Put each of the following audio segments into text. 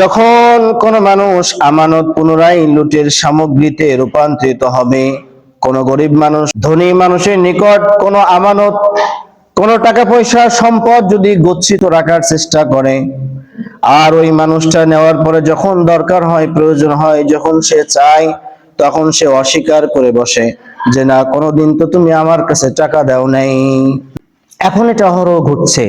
যখন কোন মানুষ আমানত পুনরায় লুটের সামগ্রীতে রূপান্তরিত হবে, কোন গরিব মানুষ, ধনী মানুষের নিকট কোন আমানত, কোন টাকা পয়সা সম্পদ যদি গচ্ছিত রাখার চেষ্টা করে, আর ওই মানুষটা নেওয়ার পরে যখন দরকার হয়, প্রয়োজন হয়, যখন সে চায়, তখন সে অস্বীকার করে বসে যে, না, কোনোদিন তো তুমি আমার কাছে টাকা দাও নাই। এখন এটা অহরহ ঘটছে।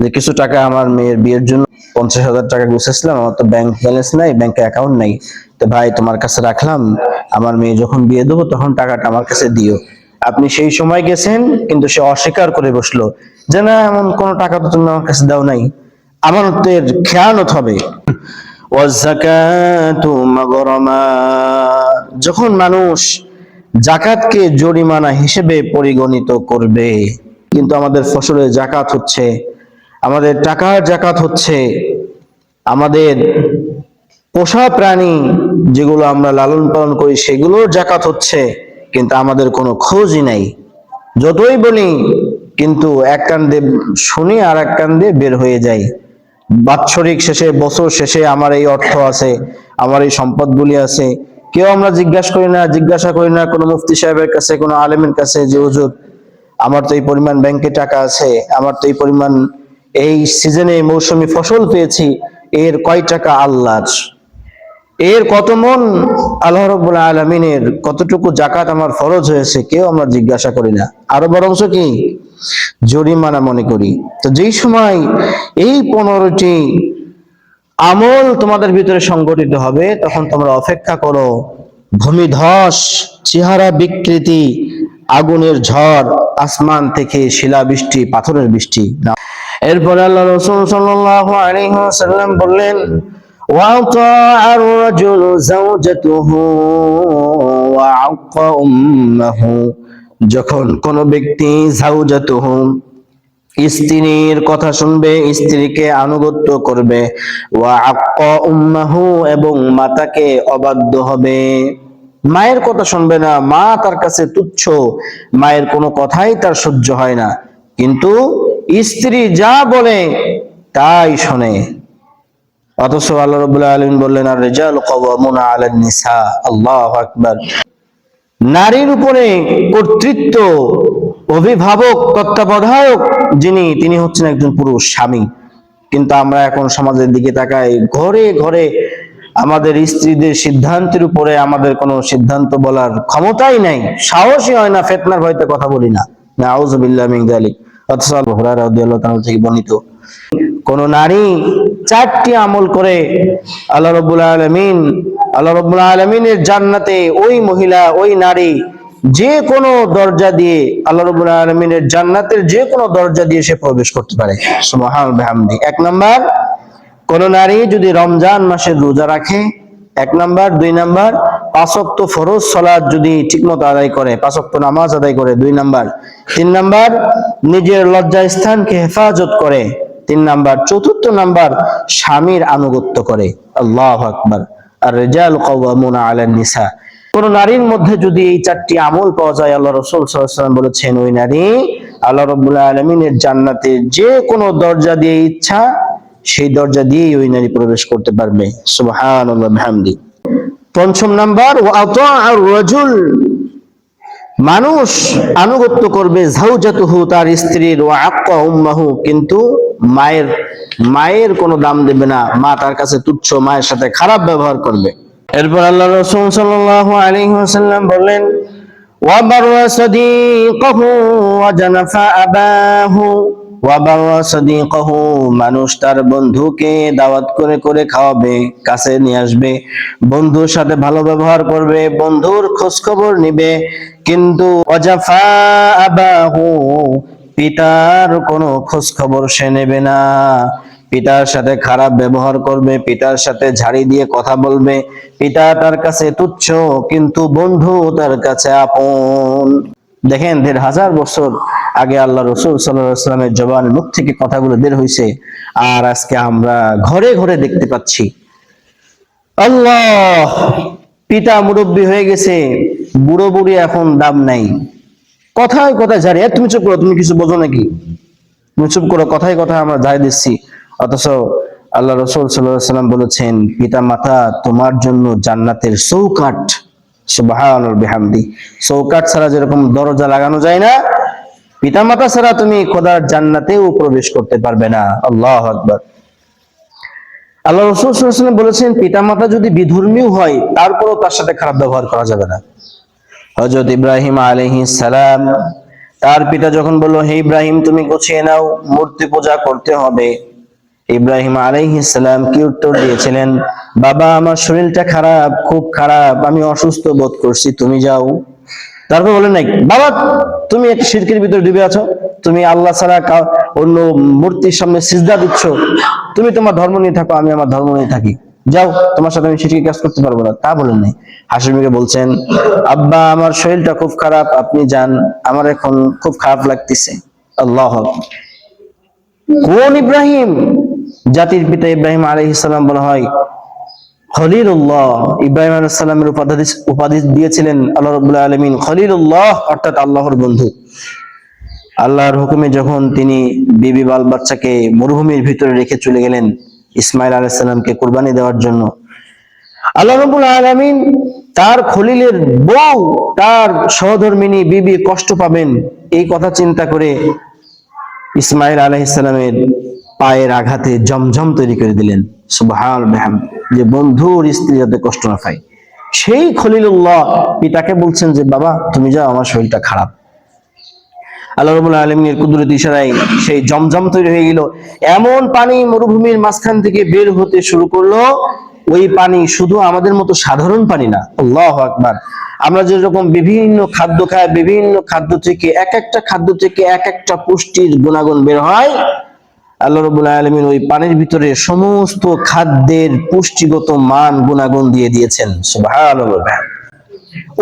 যে কিছু টাকা আমার মেয়ের বিয়ের জন্য পঞ্চাশ হাজার টাকা গুছেছিলাম আমার তো ব্যাংক ব্যালেন্স নাই ব্যাংকে অ্যাকাউন্ট নাই। তো ভাই, তোমার কাছে রাখলাম, আমার মেয়ে যখন বিয়ে দেবো তখন টাকাটা আমার কাছে দিও। আপনি সেই সময় গেছেন, কিন্তু সে অস্বীকার করে বসল যে, না, এমন কোনো টাকা তো তুমি আমার কাছে দাও নাই। আমানতের খেয়ানত হবে। ওয়াজ্জাকাতু মাগরামা। যখন মানুষ জাকাতকে জরিমানা হিসেবে পরিগণিত করবে, কিন্তু আমাদের ফসলের জাকাত হচ্ছে আমাদের টাকার জাকাত হচ্ছে আমাদের পোষা প্রাণী যেগুলো আমরা লালন পালন করি, সেগুলোর জাকাত হচ্ছে, কিন্তু আমাদের কোনো খোঁজই নাই। যতই বলি, কিন্তু এক কান দিয়ে শুনি আর এক কান দিয়ে বের হয়ে যায় বাৎসরিক শেষে, বছর শেষে আমার এই অর্থ আছে, আমার এই সম্পদগুলি আছে। কেউ আমরা জিজ্ঞাসা করি না, জিজ্ঞাসা করি না, কোনো মুফতি সাহেবের কাছে, কোনো আলেমের কাছে যে, হুজুর, আমার তো এই পরিমাণ ব্যাংকে টাকা আছে, আমার তো এই পরিমাণ এই সিজনে মৌসুমী ফসল পেয়েছি, এর কয় টাকা আল্লাহর? এর কত মন আল্লাহ রব্বুল আলমিনের, কতটুকু জাকাত আমার ফরজ হয়েছে কেউ আমরা জিজ্ঞাসা করি না। আরও বরঞ্চ কি? জরিমানা মনে করি। তো যেই সময় এই পনেরোটি আমল তোমাদের ভিতরে সংগঠিত হবে, তখন তোমরা অপেক্ষা করো, ভূমিধস, চেহারা বিকৃতি, আগুনের ঝড়, আসমান থেকে শিলাবৃষ্টি, পাথরের বৃষ্টি। এরপরে আল্লাহ রসুল সাল্লাল্লাহু আলাইহি ওয়াসাল্লাম বললেন وأطاع الرجل زوجته وعق أمه যখন কোন ব্যক্তি জাউজাতুহু স্ত্রীর কথা শুনবে স্ত্রীকে আনুগত্য করবে ওয়া আক্কা উম্মাহু এবং মাতাকে অবাধ্য হবে মায়ের কথা শুনবে না মা তার কাছে তুচ্ছ মায়ের কোনো কথাই তার সহ্য হয় না কিন্তু স্ত্রী যা বলে, তাই শোনে। অথচ আল্লাহ রাব্বুল আলামিন বললেন আর রিজাল কাওয়ামুনা আলান নিসা। আল্লাহু আকবার। নারীর উপরে কর্তৃত্ব, অভিভাবক, তত্ত্বাবধায়ক যিনি, তিনি হচ্ছেন একজন পুরুষ, স্বামী। কিন্তু আমরা এখন সমাজের দিকে তাকাই, ঘরে ঘরে আমাদের স্ত্রীদের সিদ্ধান্তের উপরে আমাদের কোনো সিদ্ধান্ত বলার ক্ষমতাই নাই। সাহসই হয় না, ফেতনার ভয়তে কথা বলি না। নাউজুবিল্লাহ মিন যালিক। থেকে বর্ণিত। কোন নারী চারটি আমল করে আল্লাহ রব্বুল আলমিন, আল্লাহ রব্বুল আলমিনের জান্নাতে ওই মহিলা, ওই নারী যে কোনো দরজা দিয়ে আল্লাহ রব্বুল আলমিনের জান্নাতের যে কোনো দরজা দিয়ে সে প্রবেশ করতে পারে। এক নাম্বার, কোন নারী যদি রমজান মাসের রোজা রাখে এক নাম্বার, দুই নাম্বার, পাঁচক্ত ফরজ সলাদ যদি ঠিকমতো আদায় করে, পাঁচক্ত নামাজ আদায় করে, দুই নাম্বার। তিন নাম্বার, নিজের লজ্জা স্থানকে হেফাজত করে। তিন নাম্বার, চতুর্থ নাম্বার, স্বামীর আনুগত্য করে। আল্লাহ আকবার। আর রেজাল কওয়ামুনা আলান নিসা। কোন নারীর মধ্যে যদি এই চারটি আমল পাওয়া যায়, আল্লাহ রসুল বলেছেন, ওই নারী আল্লাহ রব্বুল আলমিনের জান্নাতে যে কোনো দরজা দিয়ে ইচ্ছা সেই দরজা দিয়েই ওই নারী প্রবেশ করতে পারবে। সুবাহান হামদি পঞ্চম নাম্বার আর রজুল। মানুষ আনুগত্য করবে ঝাউজাতুহু তার স্ত্রীর ও আকা উম্মাহু, কিন্তু মায়ের মায়ের কোনো দাম দেবে না। মা তার কাছে তুচ্ছ, মায়ের সাথে খারাপ ব্যবহার করবে। এরপর আল্লাহ রসুল সাল্লাহ আলহিহাসাল্লাম বললেন ওয়াবার সাদিকাহু কহু জানাফা আবাহু। মানুষ তার বন্ধুকে দাওয়াত করে করে খাওয়াবে, কাছে নিয়ে আসবে। বন্ধুর সাথে ভালো ব্যবহার করবে, বন্ধুর খোঁজ খবর নিবে। কিন্তু অজাফা আবাহু, পিতার কোনো খোঁজ খবর সে নেবে না। পিতার সাথে খারাপ ব্যবহার করবে, পিতার সাথে ঝাড়ি দিয়ে কথা বলবে। পিতা তার কাছে তুচ্ছ, কিন্তু বন্ধু তার কাছে আপন। দেখেন, দেড় হাজার বছর আগে আল্লাহ রসুল সাল্লামের জবান মুখ থেকে কথাগুলো বের হয়েছে আর আজকে আমরা ঘরে ঘরে দেখতে পাচ্ছি। আল্লাহ, পিতা মুরব্বী হয়ে গেছে, বুড়ো বুড়ি এখন দাম নাই। কথায় কথায় ঝাড়ি তুমি চুপ করো, তুমি কিছু বোঝো নাকি? তুমি চুপ করো, কথায় কথায় আমরা ঝাড়ি দিচ্ছি অথচ আল্লাহ রসুল সাল্লাম বলেছেন পিতা মাতা তোমার জন্য জান্নাতের বিহামদি। চৌকাঠ ছাড়া যেরকম দরজা লাগানো যায় না পিতা মাতা ছাড়া তুমি খোদার জান্নাতেও প্রবেশ করতে পারবে না। আল্লাহ আকবার। আল্লাহ রসুল বলেছেন পিতা মাতা যদি বিধর্মীয় হয়, তারপরও তার সাথে খারাপ ব্যবহার করা যাবে না। হজরত ইব্রাহিম আলাইহিস সালাম, তার পিতা যখন বলল, হে ইব্রাহিম, তুমি গুছিয়ে নাও, মূর্তি পূজা করতে হবে। ইব্রাহিম আলাইহিস সালাম কি উত্তর দিয়েছিলেন, বাবা, আমার শরীরটা খারাপ, খুব খারাপ, আমি অসুস্থ বোধ করছি, তুমি যাও। তারপর বলেন নাই, বাবা, তুমি একটা শিরকের ভিতরে ডুবে আছো, তুমি আল্লাহ ছাড়া অন্য মূর্তির সামনে সিজদা দিচ্ছ, তুমি তোমার ধর্ম নিয়ে থাকো, আমি আমার ধর্ম নিয়ে থাকি। যাও, তোমার সাথে আমি শিরকি কাজ করতে পারব না। তা বলেন নাই। হাসিমিকে বলছেন, আব্বা, আমার শরীরটা খুব খারাপ, আপনি যান, আমার এখন খুব খারাপ লাগতেছে। আল্লাহ কোন ইব্রাহিম? জাতির পিতা ইব্রাহিম আলাইহিস সালাম বলা হয় খলিলুল্লাহ। ইব্রাহিম আলাইহিস সালামের উপাধি উপাধি দিয়েছিলেন আল্লাহ রাব্বুল আলামিন। খলিলুল্লাহ অর্থাৎ আল্লাহর বন্ধু। আল্লাহর হুকুমে যখন তিনি বিবি বাল বাচ্চাকে মরুভূমির ভিতরে রেখে চলে গেলেন ইসমাইল আলাইহিস সালামকে কুরবানি দেওয়ার জন্য। আল্লাহ রাব্বুল আলামিন তার খলিলের বউ, তার সহধর্মিনী বিবি কষ্ট পাবেন। এই কথা চিন্তা করে ইসমাইল আলাইহিসসালামের পায়ের আঘাতে জমঝম তৈরি করে দিলেন। বিহাম যে বন্ধুর স্ত্রী যাতে কষ্ট না পায়। সেই খলিলুল্লাহ পিতাকে বলছেন যে, বাবা, তুমি যাও, আমার শরীরটা খারাপ। আল্লাহ রাব্বুল আলামিনের কুদরতি ইশারায় সেই জমজম তৈরি হয়ে গেল। এমন পানি মরুভূমির মাঝখান থেকে বের হতে শুরু করল। ওই পানি শুধু আমাদের মতো সাধারণ পানি না, আল্লাহ আকবার। আমরা যেরকম বিভিন্ন খাদ্য খাই, বিভিন্ন খাদ্য থেকে এক একটা খাদ্য থেকে এক একটা পুষ্টির গুণাগুণ বের হয় আল্লাহ রবুল্লা আলমিন ওই পানির ভিতরে সমস্ত খাদ্যের পুষ্টিগত মান, গুণাগুণ দিয়ে দিয়েছেন।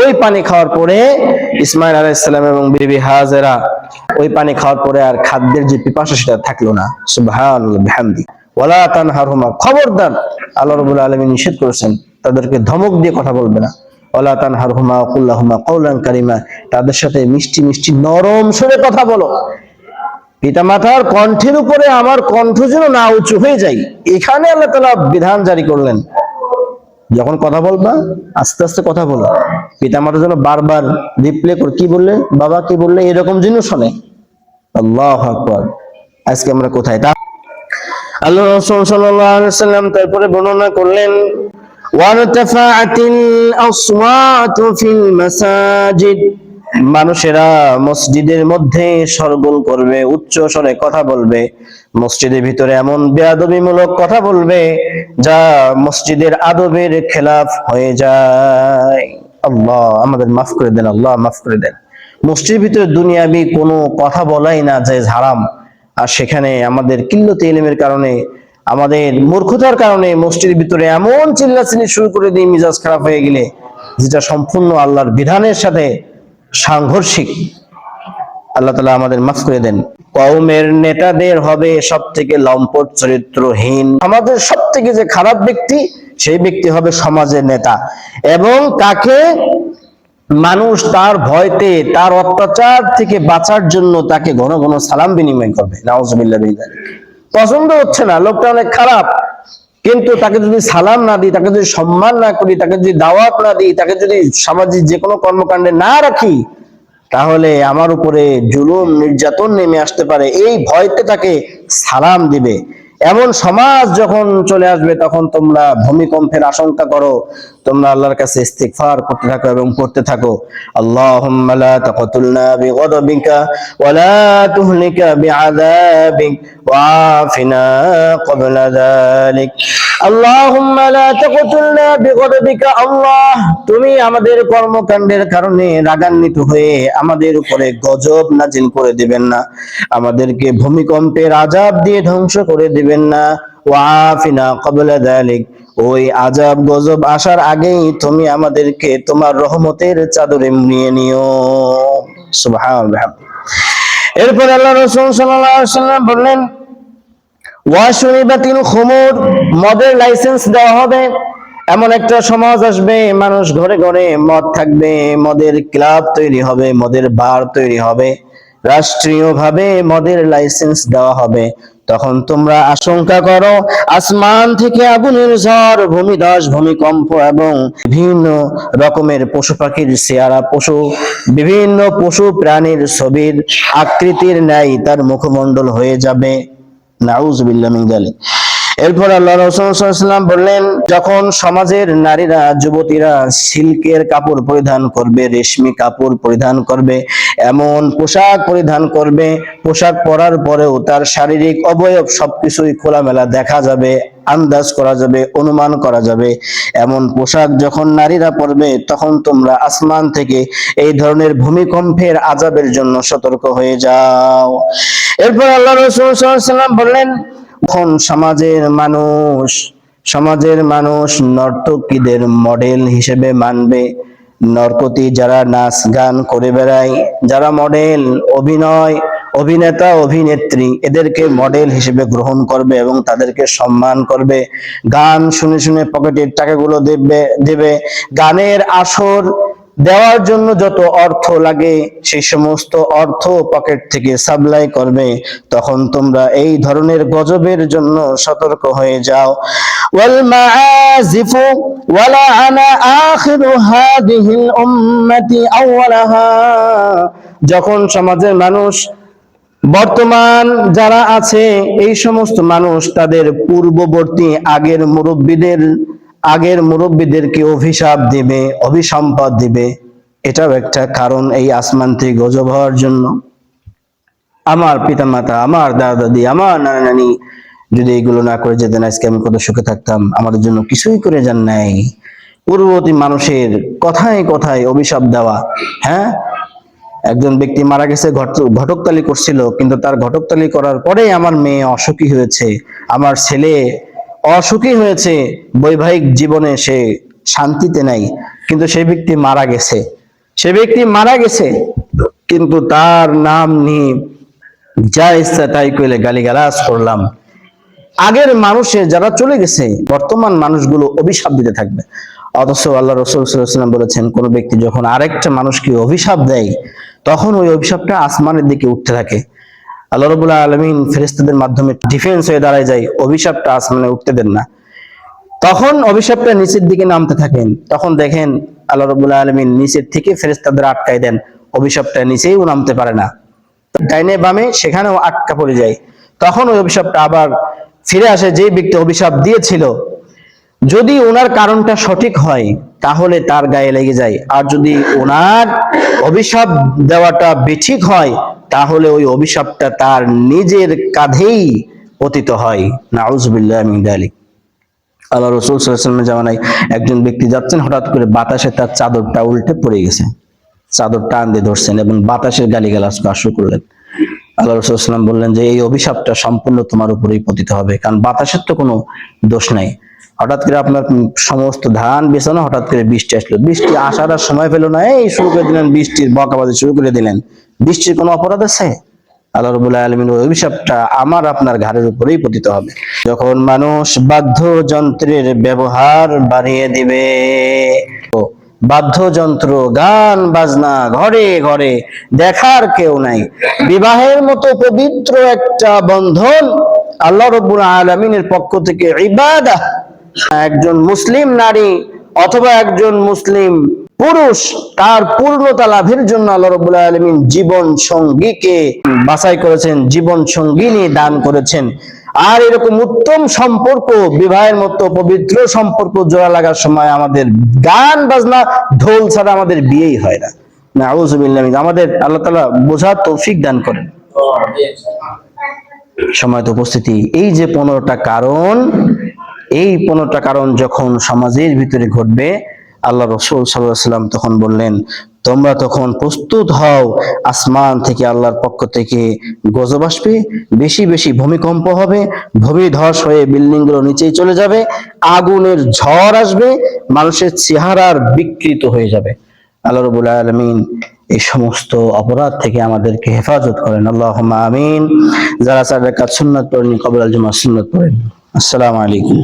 ওই পানি খাওয়ার পরে ইসমাইল আলাইহিসসালাম এবং বিবি হাজেরা ওই পানি খাওয়ার পরে আর খাদ্যের যে পিপাসা সেটা থাকল না। বিহামদি। ওয়ালা তানহারহুমা, খবরদার, আল্লাহ রাব্বুল আলামিন নিষেধ করেছেন, তাদেরকে ধমক দিয়ে কথা বলবে না। ওয়ালা তানহারহুমা, কুল্লাহুমা, কওলান কারিমা, তাদের সাথে মিষ্টি মিষ্টি নরম সুরে কথা বলো। পিতামাতার কণ্ঠের উপরে আমার কণ্ঠ যেন না উঁচু হয়ে যায়, এখানে আল্লাহ তাআলা বিধান জারি করলেন। যখন কথা বলবা, আস্তে আস্তে কথা বলো। পিতামাতা যেন বারবার রিপ্লে করে, কি বললে? বাবা কি বললে? এরকম জিনিস শোনে। আল্লাহ আকবার। আজকে আমরা কোথায়? তা আল্লাহ রাসূল সাল্লাম তারপরে বর্ণনা করলেন ওয়ারতাফাআতিল আসওয়াতু ফিল মাসাজিদ। মানুষেরা মসজিদের মধ্যে সরগোল করবে, উচ্চ স্বরে কথা বলবে, মসজিদের ভিতরে এমন বেয়াদবিমূলক কথা বলবে যা মসজিদের আদবের খেলাফ হয়ে যায়। আল্লাহ, আমাদের মাফ করে দেন, আল্লাহ মাফ করে দেন। মসজিদের ভিতরে দুনিয়াবি কোনো কথা বলাই না যায় হারাম। আর সেখানে আমাদের কিল্লতি ইলমের কারণে, আমাদের মূর্খতার কারণে মসজিদের ভিতরে এমন চিল্লাচিল্লি শুরু করে দিই মিজাজ খারাপ হয়ে গেলে, যেটা সম্পূর্ণ আল্লাহর বিধানের সাথে সাংঘর্ষিক। আল্লাহ তালা আমাদের মাফ করে দেন। কওমের নেতাদের হবে সব থেকে লম্পট চরিত্রহীন। আমাদের সব থেকে যে খারাপ ব্যক্তি, সেই ব্যক্তি হবে সমাজের নেতা। এবং তাকে মানুষ তার ভয়তে, তার অত্যাচার থেকে বাঁচার জন্য তাকে ঘন ঘন সালাম বিনিময় করবে। পছন্দ হচ্ছে না, লোকটা অনেক খারাপ। কিন্তু তাকে যদি সালাম না দিই, তাকে যদি সম্মান না করি, তাকে যদি দাওয়াত না দিই, তাকে যদি সামাজিক যে কোনো কর্মকাণ্ডে না রাখি, তাহলে আমার উপরে জুলুম, নির্যাতন নেমে আসতে পারে। এই ভয়তে তাকে সালাম দিবে। এমন সমাজ যখন চলে আসবে, তখন তোমরা ভূমিকম্পের আশঙ্কা করো। তোমরা আল্লাহর কাছে ইস্তিগফার করতে থাকো এবং পড়তে থাকো। আল্লাহুম্মা লা তাকতুলনা বিগদাবিকা ওয়া লা তুহলিকা বিআযাবিক ওয়া আফিনা ক্বাবলা যালিক। আল্লাহুম্মা লা তাকতুলনা বিগদাবিকা আল্লাহ, তুমি আমাদের কর্মকাণ্ডের কারণে রাগান্বিত হয়ে আমাদের উপরে গজব নাজিল করে দিবেন না। আমাদেরকে ভূমিকম্পের আজাব দিয়ে ধ্বংস করে দিবেন না। ওয়াফিনা কবলা দালিক ওই আজাব গজব আসার আগেই তুমি আমাদেরকে তোমার রহমতের চাদরে নিয়ে নিও। সুবহানাল্লাহ। এরপর আল্লাহ রাসূল সাল্লাল্লাহু আলাইহি বললেন খুমুর, মদের লাইসেন্স দেওয়া হবে। এমন একটা সমাজ আসবে, মানুষ ঘরে ঘরে মদ থাকবে, মদের ক্লাব তৈরি হবে, মদের বার তৈরি হবে। রাষ্ট্রীয়ভাবে মদের লাইসেন্স দেওয়া হবে। তখন তোমরা আশঙ্কা করো, আসমান থেকে আগুনের ঝড় ভূমিধস ভূমিকম্প এবং বিভিন্ন রকমের পশু পাখির চেহারা, পশু, বিভিন্ন পশু প্রাণীর ছবির আকৃতির ন্যায় তার মুখমণ্ডল হয়ে যাবে। নাউজুবিল্লাহ মিন যালিক এরপর আল্লাহ রসুলাম বললেন, যখন সমাজের নারীরা, যুবতীরা সিল্কের কাপড় পরিধান করবে, রেশমি কাপড় পরিধান করবে, এমন পোশাক পরিধান করবে, পোশাক পরার পরেও তার শারীরিক অবয়ব সবকিছুই খোলামেলা দেখা যাবে, আন্দাজ করা যাবে, অনুমান করা যাবে। এমন পোশাক যখন নারীরা পরবে, তখন তোমরা আসমান থেকে এই ধরনের ভূমিকম্পের আজাবের জন্য সতর্ক হয়ে যাও। এরপর আল্লাহ রসুল বললেন এখন সমাজের মানুষ সমাজের মানুষ নর্তকীদের মডেল হিসেবে মানবে। নরকতি যারা নাচ গান করে বেড়ায়, যারা মডেল, অভিনয়, অভিনেতা, অভিনেত্রী, এদেরকে মডেল হিসেবে গ্রহণ করবে এবং তাদেরকে সম্মান করবে। গান শুনে শুনে পকেটের টাকাগুলো দেবে দেবে। গানের আসর দেওয়ার জন্য যত অর্থ লাগে, সেই সমস্ত অর্থ পকেট থেকে সাপ্লাই করবে। তখন তোমরা এই ধরনের গজবের জন্য সতর্ক হয়ে যাও। যখন সমাজের মানুষ, বর্তমান যারা আছে, এই সমস্ত মানুষ তাদের পূর্ববর্তী আগের মুরব্বীদের আগের মুরব্বীদেরকে অভিশাপ দিবে অভিসম্পদ দিবে, এটাও একটা কারণ এই আসমান থেকে গজব হওয়ার জন্য। আমার পিতামাতা, আমার দাদা দাদি আমার নানা নানি যদি এগুলো না করে যেতেন, আজকে আমি কত সুখে থাকতাম। আমাদের জন্য কিছুই করে যান নাই। পূর্ববর্তী মানুষের কথায় কথায় অভিশাপ দেওয়া হ্যাঁ? একজন ব্যক্তি মারা গেছে ঘটকতালি করছিল, কিন্তু তার ঘটকতালি করার পরে আমার মেয়ে অসুখী হয়েছে। আমার ছেলে অসুখী হয়েছে, বৈবাহিক জীবনে সে শান্তিতে নাই, কিন্তু সেই ব্যক্তি মারা গেছে। সে ব্যক্তি মারা গেছে, কিন্তু তার নাম নিয়ে যা ইচ্ছা তাই কইলে গালিগালাজ করলাম। আগের মানুষের যারা চলে গেছে, বর্তমান মানুষগুলো অভিশাপ দিতে থাকবে। অথচ আল্লাহ রসুল সাল্লাম বলেছেন, কোন ব্যক্তি যখন আরেকটা মানুষকে অভিশাপ দেয়, তখন ওই অভিশাপটা আসমানের দিকে উঠতে থাকে। আল্লাহ রবুল্লাহ আলমিন ফেরেস্তাদের মাধ্যমে ডিফেন্স হয়ে দাঁড়ায় যায়, অভিশাপটা আসমানে উঠতে দেন না। তখন অভিশাপটা নিচের দিকে নামতে থাকেন। তখন দেখেন আল্লাহ রবুল্লাহ আলমিন নিচের থেকে ফেরেস্তাদের আটকায় দেন, অভিশাপটা নিচেও নামতে পারে না। ডাইনে বামে সেখানেও আটকা পড়ে যায়। তখন ওই অভিশাপটা আবার ফিরে আসে যে ব্যক্তি অভিশাপ দিয়েছিল, যদি ওনার কারণটা সঠিক হয় তাহলে তার গায়ে লেগে যায়। আর যদি ওনার অভিশাপ দেওয়াটা বেঠিক হয়, তাহলে ওই অভিশাপটা তার নিজের কাঁধেই পতিত হয়। নাউজুবিল্লাহ যালিক আল্লাহ রসুল সাল্লামের জামানায় একজন ব্যক্তি যাচ্ছেন, হঠাৎ করে বাতাসে তার চাদরটা উল্টে পড়ে গেছে। চাদর টান দিয়ে ধরছেন এবং বাতাসের গালিগালাজ করা শুরু করলেন। আল্লাহ রসুলাম বললেন যে, এই অভিশাপটা সম্পূর্ণ তোমার উপরেই পতিত হবে, কারণ বাতাসের তো কোনো দোষ নাই। হঠাৎ করে আপনার সমস্ত ধান বেছানো হঠাৎ করে বৃষ্টি আসলো। বৃষ্টি আসার আর সময় পেল না, এই শুরু করে দিলেন, বৃষ্টির বকাবাজি শুরু করে দিলেন। বৃষ্টির কোনো অপরাধ আছে? আল্লাহ রবুল্লাহ আলমিন অভিশাপটা আমার আপনার ঘাড়ের উপরেই পতিত হবে। যখন মানুষ বাদ্যযন্ত্রের ব্যবহার বাড়িয়ে দিবে বাদ্যযন্ত্র, গান, বাজনা ঘরে ঘরে দেখার কেউ নাই। বিবাহের মতো পবিত্র একটা বন্ধন আল্লাহ রব্বুল আলমিনের পক্ষ থেকে ইবাদা একজন মুসলিম নারী অথবা একজন মুসলিম পুরুষ, তার পূর্ণতা লাভের জন্য আল্লাহ রব্বুল আলমিন জীবন সঙ্গীকে বাছাই করেছেন, জীবন সঙ্গিনী দান করেছেন। আর এরকম উত্তম সম্পর্ক, বিবাহের মতো পবিত্র সম্পর্ক জোড়া লাগার সময় আমাদের গান, বাজনা, ঢোল ছাড়া আমাদের বিয়েই হয় না। আমাদের আল্লাহ তালা বোঝার তৌফিক দান করেন। সময়ত উপস্থিতি। এই যে পনেরোটা কারণ এই পনেরোটা কারণ যখন সমাজের ভিতরে ঘটবে, আল্লাহ রসুল সাল্লাম তখন বললেন, তোমরা তখন প্রস্তুত হও, আসমান থেকে আল্লাহর পক্ষ থেকে গজব আসবে, বেশি বেশি ভূমিকম্প হবে, ভূমিধস হয়ে বিল্ডিংগুলো নিচেই চলে যাবে, আগুনের ঝড় আসবে, মানুষের চেহারার বিকৃত হয়ে যাবে। আল্লাহ রবুল আলমিন এই সমস্ত অপরাধ থেকে আমাদেরকে হেফাজত করেন। আল্লাহ আমিন। যারা চার কাজ সুন্নত পড়েন কবর আল জুমা সুন্নত পড়েন। আসসালামু আলাইকুম।